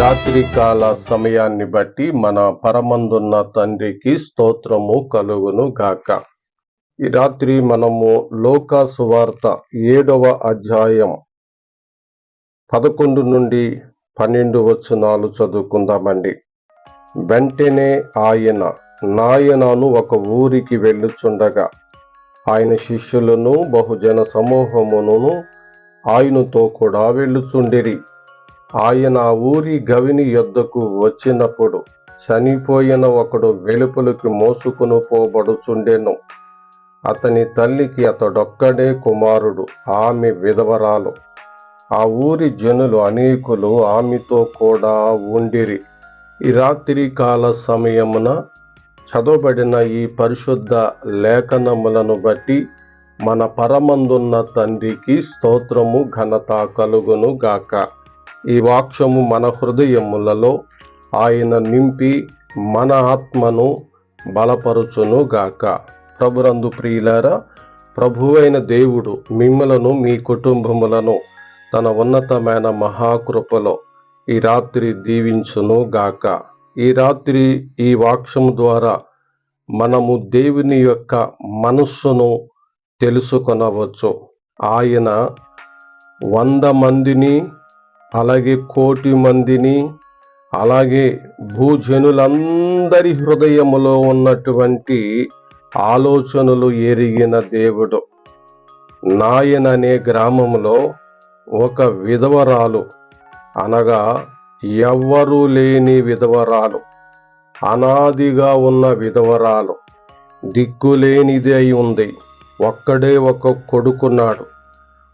రాత్రి కాల సమయాన్ని బట్టి మన పరమందున్న తండ్రికి స్తోత్రము కలుగును గాక. ఈ రాత్రి మనము లోక సువార్త ఏడవ అధ్యాయం పదకొండు నుండి పన్నెండు వచనాలు చదువుకుందామండి. వెంటనే ఆయన నాయనను ఒక ఊరికి వెళ్ళుచుండగా ఆయన శిష్యులను బహుజన సమూహమును ఆయనతో కూడా వెళ్ళుచుండిరి. ఆయన ఆ ఊరి గవిని యొద్దకు వచ్చినప్పుడు చనిపోయిన ఒకడు వెలుపలికి మోసుకుని పోబడుచుండెను. అతని తల్లికి అతడొక్కడే కుమారుడు ఆమె విధవరాలు. ఆ ఊరి జనులు అనేకులు ఆమెతో కూడా ఉండిరి. ఈ రాత్రి కాల సమయమున చదవబడిన ఈ పరిశుద్ధ లేఖనములను బట్టి మన పరమందున్న తండ్రికి స్తోత్రము ఘనత కలుగును గాక. ఈ వాక్యము మన హృదయములలో ఆయన నింపి మన ఆత్మను బలపరుచును గాక ప్రభురందు ప్రియులారా ప్రభువైన దేవుడు మిమ్మలను మీ కుటుంబములను తన ఉన్నతమైన మహాకృపలో ఈ రాత్రి దీవించును గాక ఈ రాత్రి ఈ వాక్యము ద్వారా మనము దేవుని యొక్క మనస్సును తెలుసుకొనవచ్చు. ఆయన వంద మందిని అలాగే కోటి మందిని అలాగే భూజనులందరి హృదయములో ఉన్నటువంటి ఆలోచనలు ఎరిగిన దేవుడు. నాయన్ అనే గ్రామంలో ఒక విధవరాలు అనగా ఎవ్వరూ లేని విధవరాలు అనాదిగా ఉన్న విధవరాలు దిక్కులేనిది అయి ఉంది. ఒక్కడే ఒక కొడుకున్నాడు.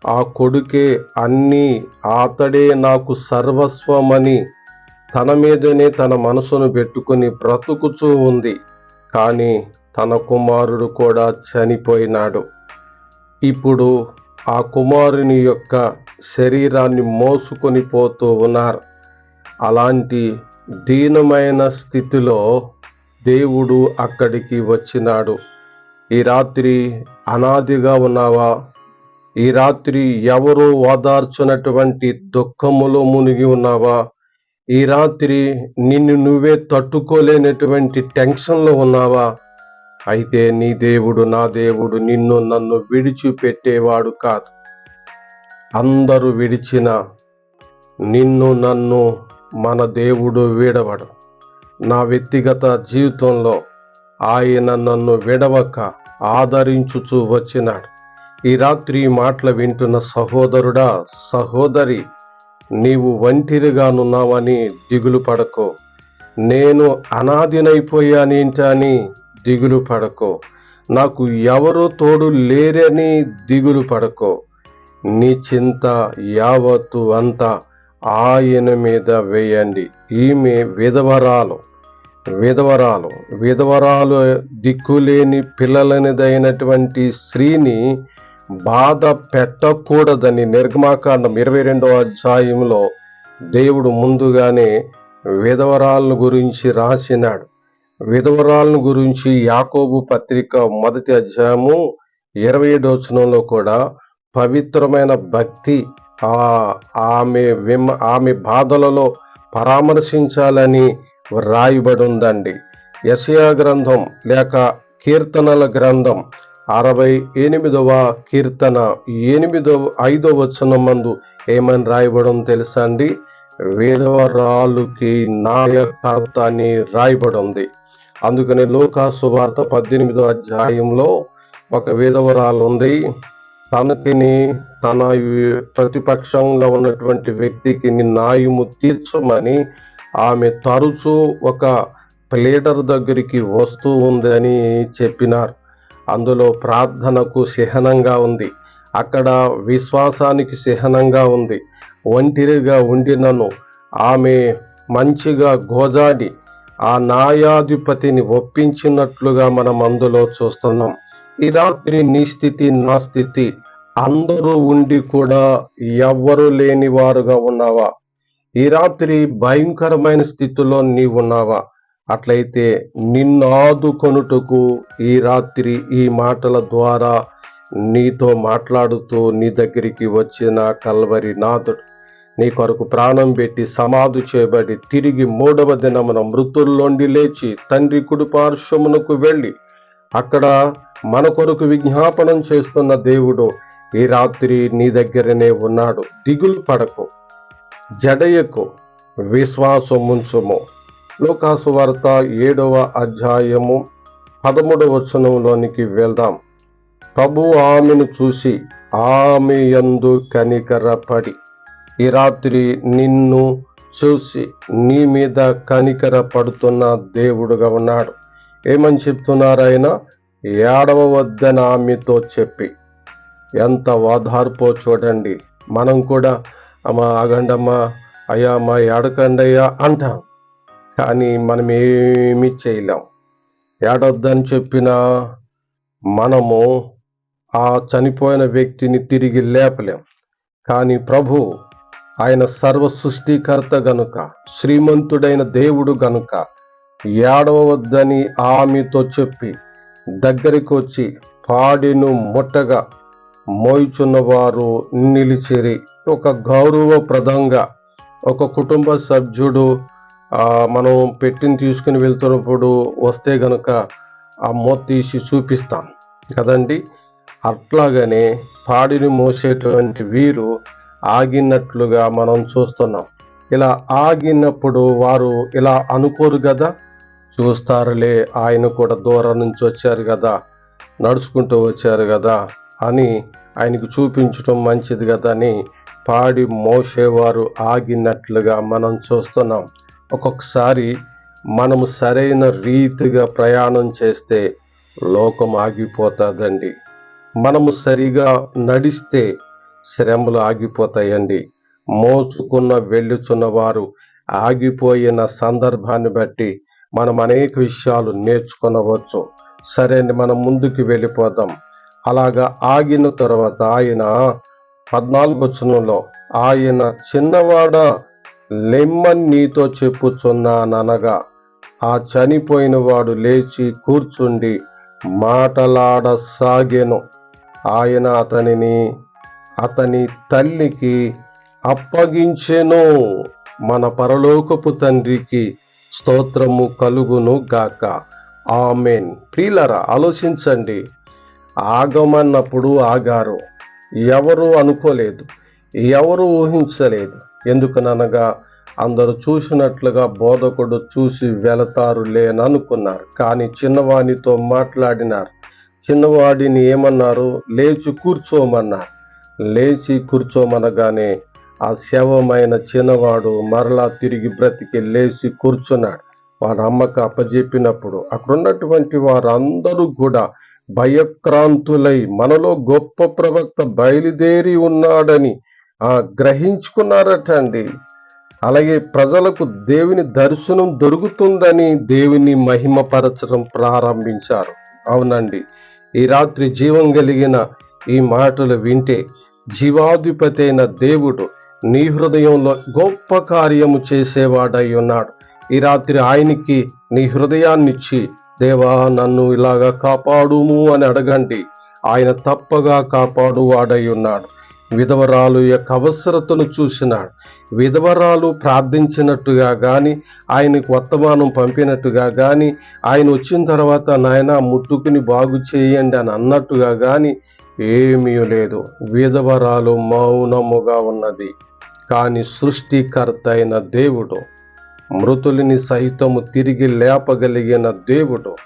ఆ కొడుకే అన్నీ అతడే నాకు సర్వస్వమని తన మీదనే తన మనసును పెట్టుకుని బ్రతుకుచూ ఉంది. కానీ తన కుమారుడు కూడా చనిపోయినాడు. ఇప్పుడు ఆ కుమారుని యొక్క శరీరాన్ని మోసుకొని పోతూ ఉన్నారు. అలాంటి దీనమైన స్థితిలో దేవుడు అక్కడికి వచ్చినాడు. ఈ రాత్రి అనాదిగా ఉన్నావా? ఈ రాత్రి ఎవరో ఓదార్చునటువంటి దుఃఖములో మునిగి ఉన్నావా? ఈ రాత్రి నిన్ను నువ్వే తట్టుకోలేనటువంటి టెన్షన్లో ఉన్నావా? అయితే నీ దేవుడు నా దేవుడు నిన్ను నన్ను విడిచిపెట్టేవాడు కాదు. అందరూ విడిచిన నిన్ను నన్ను మన దేవుడు విడవడు. నా వ్యక్తిగత జీవితంలో ఆయన నన్ను విడవక ఆదరించుచూ వచ్చినాడు. ఈ రాత్రి మాటలు వింటున్న సహోదరుడా సహోదరి నీవు ఒంటిరిగానున్నావని దిగులు పడకో. నేను అనాదినైపోయానేంటని దిగులు పడకో. నాకు ఎవరు తోడు లేరని దిగులు పడకో. నీ చింత యావత్తు అంతా ఆయన మీద వేయండి. ఈమె విధవరాలు విధవరాలు విధవరాలు దిక్కులేని పిల్లలనిదైనటువంటి స్త్రీని బాధ పెట్టకూడదని నిర్గమాకాండం ఇరవై రెండవ అధ్యాయంలో దేవుడు ముందుగానే విధవరాలను గురించి రాసినాడు. విధవరాలను గురించి యాకోబు పత్రిక మొదటి అధ్యాయము ఇరవై వచనంలో కూడా పవిత్రమైన భక్తి ఆమె విమ ఆమె బాధలలో పరామర్శించాలని రాయబడి ఉందండి. యశయా గ్రంథం లేక కీర్తనల గ్రంథం అరవై ఎనిమిదవ కీర్తన ఎనిమిదవ ఐదవ వచనం మందు ఏమని రాయబడం తెలుసా అండి వేదవరాలుకి నాయకర్త అని రాయబడి ఉంది అందుకని లోకా సువార్త పద్దెనిమిదో అధ్యాయంలో ఒక వేదవరాలు ఉంది తనకిని తన ప్రతిపక్షంలో ఉన్నటువంటి వ్యక్తికి న్యాయము తీర్చమని ఆమె తరచూ ఒక ప్లేడర్ దగ్గరికి వస్తూ ఉందని చెప్పినారు. అందులో ప్రార్థనకు చిహ్నంగా ఉంది. అక్కడ విశ్వాసానికి చిహ్నంగా ఉంది. ఒంటిరిగా ఉండినను. ఆమె మంచిగా గోజాడి ఆ న్యాయాధిపతిని ఒప్పించినట్లుగా మనం అందులో చూస్తున్నాం. ఈ రాత్రి నీ స్థితి నా స్థితి. అందరూ ఉండి కూడా ఎవ్వరు లేని వారుగా ఉన్నావా? ఈ రాత్రి భయంకరమైన స్థితిలో నీవున్నావా అట్లయితే నిన్నాదుకొనుటకు ఈ రాత్రి ఈ మాటల ద్వారా నీతో మాట్లాడుతూ నీ దగ్గరికి వచ్చిన కల్వరి నాథుడు నీ కొరకు ప్రాణం పెట్టి సమాధి చేయబడి తిరిగి మూడవ దినమున మృతుల్లోండి లేచి తండ్రి కుడి పార్శ్వమునకు వెళ్ళి అక్కడ మన కొరకు విజ్ఞాపనం చేస్తున్న దేవుడు ఈ రాత్రి నీ దగ్గరనే ఉన్నాడు. దిగులు పడకు జడయకు విశ్వాసం ఉంచుము లోకాసు వార్త ఏడవ అధ్యాయము పదమూడవ వచనంలోనికి వెళ్దాం. ప్రభు ఆమెను చూసి ఆమె యందు కనికరపడి ఈ రాత్రి నిన్ను చూసి నీ మీద కనికర పడుతున్న దేవుడుగా ఉన్నాడు. ఏమని చెప్తున్నారు ఏడవ వద్దని ఆమెతో చెప్పి ఎంత ఓదార్పో చూడండి మనం కూడా అమ్మా ఆగండమ్మా అయ్యా మా ఏడకండయ్యా అంటాం. కానీ మనం ఏమీ చేయలేం. ఏడొద్దని చెప్పినా మనము ఆ చనిపోయిన వ్యక్తిని తిరిగి లేపలేం. కానీ ప్రభు ఆయన సర్వ సృష్టికర్త గనుక శ్రీమంతుడైన దేవుడు గనుక ఏడవద్దని ఆమెతో చెప్పి దగ్గరికి వచ్చి పాడిను ముట్టగా మోయిచున్నవారు నిలిచిరి. ఒక గౌరవప్రదంగా ఒక కుటుంబ సభ్యుడు మనం పెట్టిన తీసుకుని వెళ్తున్నప్పుడు వస్తే గనుక ఆ మూత తీసి చూపిస్తాం. కదండి? అట్లాగనే పాడిని మోసేటువంటి వీరు ఆగినట్లుగా మనం చూస్తున్నాం. ఇలా ఆగినప్పుడు వారు ఇలా అనుకోరు కదా చూస్తారులే ఆయన కూడా దూరం నుంచి వచ్చారు కదా నడుచుకుంటూ వచ్చారు కదా అని ఆయనకు చూపించడం మంచిది కదా అని పాడి మోసేవారు ఆగినట్లుగా మనం చూస్తున్నాం. ఒక్కొక్కసారి మనము సరైన రీతిగా ప్రయాణం చేస్తే లోకం ఆగిపోతుందండి. మనము సరిగా నడిస్తే శ్రమలు ఆగిపోతాయండి. మోసుకున్న వెళ్ళుచున్న వారు ఆగిపోయిన సందర్భాన్ని బట్టి మనం అనేక విషయాలు నేర్చుకొనవచ్చు. సరే అండి మనం ముందుకు వెళ్ళిపోదాం. అలాగా ఆగిన తర్వాత ఆయన పద్నాలుగు వచనంలో ఆయన చిన్నవాడ లెమ్మన్ నీతో చెప్పుచున్నాననగా ఆ చనిపోయిన వాడు లేచి కూర్చుండి మాటలాడసాగెను. ఆయన అతనిని అతని తల్లికి అప్పగించెను. మన పరలోకపు తండ్రికి స్తోత్రము కలుగును గాక. ఆమెన్. ప్రియులరా ఆలోచించండి. ఆగమన్నప్పుడు ఆగారు. ఎవరు అనుకోలేదు. ఎవరు ఊహించలేదు. ఎందుకనగా అందరూ చూసినట్లుగా బోధకుడు చూసి వెళతారు లేననుకున్నారు. కానీ చిన్నవాడితో మాట్లాడినారు. చిన్నవాడిని ఏమన్నారు? లేచి కూర్చోమన్నారు. లేచి కూర్చోమనగానే ఆ శవమైన చిన్నవాడు మరలా తిరిగి బ్రతికి లేచి కూర్చున్నాడు. వారి అమ్మకు అప్పజెప్పినప్పుడు అక్కడ ఉన్నటువంటి వారందరూ కూడా భయక్రాంతులై మనలో గొప్ప ప్రవక్త బయలుదేరి ఉన్నాడని గ్రహించుకున్నారట అండి అలాగే ప్రజలకు దేవుని దర్శనం దొరుకుతుందని దేవుని మహిమపరచడం ప్రారంభించారు. అవునండి. ఈ రాత్రి జీవం కలిగిన ఈ మాటలు వింటే జీవాధిపతి అయిన దేవుడు నీ హృదయంలో గొప్ప కార్యము చేసేవాడై ఉన్నాడు. ఈ రాత్రి ఆయనకి నీ హృదయాన్నిచ్చి దేవా నన్ను ఇలాగా కాపాడుము అని అడగండి. ఆయన తప్పగా కాపాడువాడై ఉన్నాడు. విధవరాలు యొక్క అవసరతను చూసినాడు. విధవరాలు ప్రార్థించినట్టుగా కానీ ఆయనకు వర్తమానం పంపినట్టుగా కానీ ఆయన వచ్చిన తర్వాత నాయన ముట్టుకుని బాగు చేయండి అని అన్నట్టుగా కానీ ఏమీ లేదు. విధవరాలు మౌనముగా ఉన్నది. కానీ సృష్టికర్త అయిన దేవుడు మృతులని సహితము తిరిగి లేపగలిగిన దేవుడు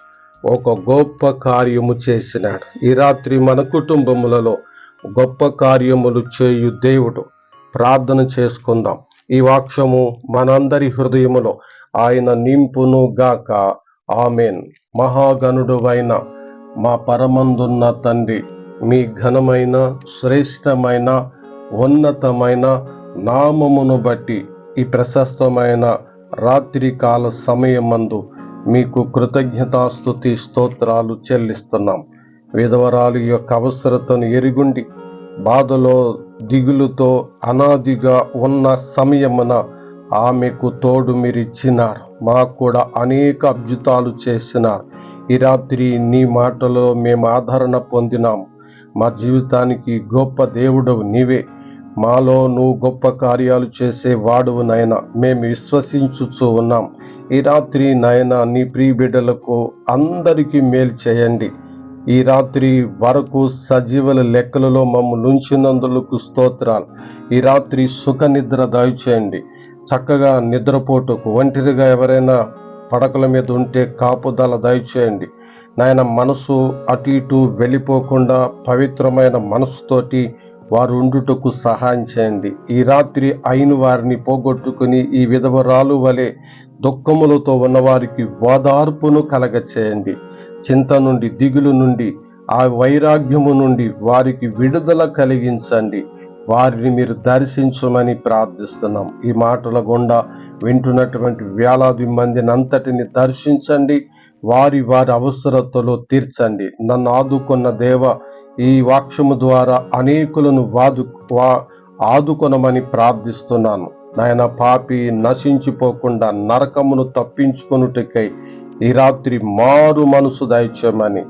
ఒక గొప్ప కార్యము చేసినాడు. ఈ రాత్రి మన కుటుంబములలో గొప్ప కార్యములు చేయు దేవుడు. ప్రార్థన చేసుకుందాం. ఈ వాక్యము మనందరి హృదయములో ఆయన నింపును గాక. ఆమెన్. మహాగణుడు అయిన మా పరమందున్న తండ్రి మీ ఘనమైన శ్రేష్టమైన ఉన్నతమైన నామమును బట్టి ఈ ప్రశస్తమైన రాత్రికాల సమయమందు మీకు కృతజ్ఞతాస్తుతి స్తోత్రాలు చెల్లిస్తున్నాం. విధవరాలు యొక్క అవసరతను ఎరుగుండి బాధలో దిగులుతో అనాదిగా ఉన్న సమయమున ఆమెకు తోడు మీరిచ్చినారు. మాకు కూడా అనేక అద్భుతాలు చేసినారు. ఈ రాత్రి నీ మాటలో మేము ఆదరణ పొందినాం మా జీవితానికి గొప్ప దేవుడవు నీవే. మాలో నువ్వు గొప్ప కార్యాలు చేసే వాడువు నాయన. మేము విశ్వసించుచూ ఉన్నాం. ఈ రాత్రి నాయన నీ ప్రియ బిడ్డలకు అందరికీ మేలు చేయండి. ఈ రాత్రి వరకు సజీవుల లెక్కలలో మమ్మల్ని ఉంచినందులకు స్తోత్రాలు. ఈ రాత్రి సుఖ నిద్ర దయచేయండి. చక్కగా నిద్రపోటుకు ఒంటరిగా ఎవరైనా పడకల మీద ఉంటే కాపుదల దయచేయండి. నాయన మనసు అటు ఇటు వెళ్ళిపోకుండా పవిత్రమైన మనసుతోటి వారు ఉండుటకు సహాయం చేయండి. ఈ రాత్రి అయిన వారిని పోగొట్టుకుని ఈ విధవరాలు వలె దుఃఖములతో ఉన్నవారికి ఓదార్పును కలగచేయండి. చింత నుండి దిగులు నుండి ఆ వైరాగ్యము నుండి వారికి విడుదల కలిగించండి. వారిని మీరు దర్శించమని ప్రార్థిస్తున్నాం. ఈ మాటల గుండా వింటున్నటువంటి వేలాది మందిని అంతటిని దర్శించండి. వారి వారి అవసరతలో తీర్చండి. నన్ను ఆదుకున్న దేవ ఈ వాక్యము ద్వారా అనేకులను వాదు వా ఆదుకొనమని ప్రార్థిస్తున్నాను. నాయన పాపి నశించిపోకుండా నరకమును తప్పించుకొనుటకై ఈ రాత్రి మారు మనసు దయచేయమని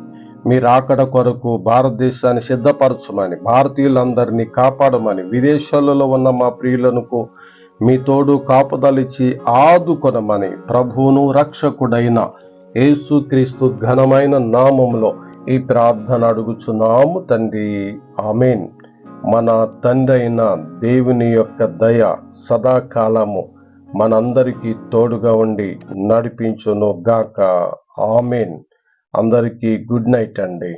మీరు ఆకడ కొరకు భారతదేశాన్ని సిద్ధపరచమని భారతీయులందరినీ కాపాడమని విదేశాలలో ఉన్న మా ప్రియులకు మీ తోడు కాపుదలిచ్చి ఆదుకొనమని ప్రభువును రక్షకుడైన యేసుక్రీస్తు ఘనమైన నామములో ఈ ప్రార్థన అడుగుచున్నాము తండ్రి. ఆమెన్. మన తండ్రి అయిన దేవుని యొక్క దయ సదాకాలము మనందరికీ తోడుగా ఉండి నడిపించును గాక ఆమెన్. అందరికీ గుడ్ నైట్ అండి.